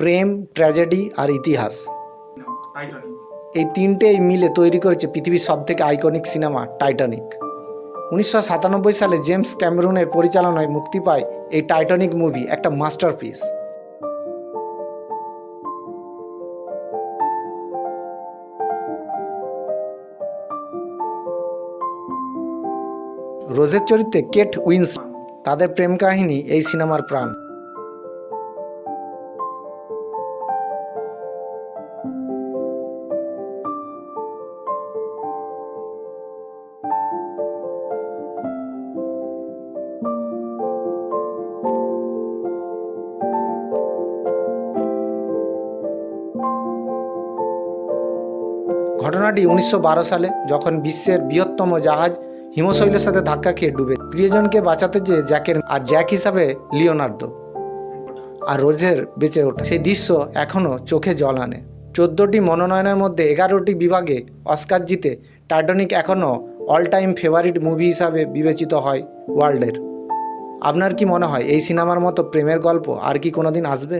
প্রেম, tragedy আর ইতিহাস। এই তিনটেই মিলে তৈরি করেছে পৃথিবীর সবথেকে আইকনিক সিনেমা, টাইটানিক। উনিশশো সাতানব্বই সালে জেমস ক্যামেরুনের পরিচালনায় মুক্তি পায় এই টাইটানিক মুভি, একটা মাস্টারপিস। রোজের চরিত্রে কেট উইন্স তাদের প্রেম কাহিনী এই সিনেমার প্রাণ। ঘটনাটি উনিশশো বারো সালে যখন বিশ্বের বৃহত্তম জাহাজ হিমশৈলের সাথে ধাক্কা খেয়ে ডুবে। প্রিয়জনকে বাঁচাতে যেয়ে জ্যাকের আর জ্যাক হিসাবে লিওনার্দো আর রোজের বেঁচে ওঠা। সেই দৃশ্য এখনও চোখে জল আনে। চোদ্দোটি মনোনয়নের মধ্যে এগারোটি বিভাগে অস্কার জিতে টাইটানিক এখনও অল টাইম ফেভারিট মুভি হিসাবে বিবেচিত হয় ওয়ার্ল্ডের। আপনার কি মনে হয়, এই সিনেমার মতো প্রেমের গল্প আর কি কোনোদিন আসবে?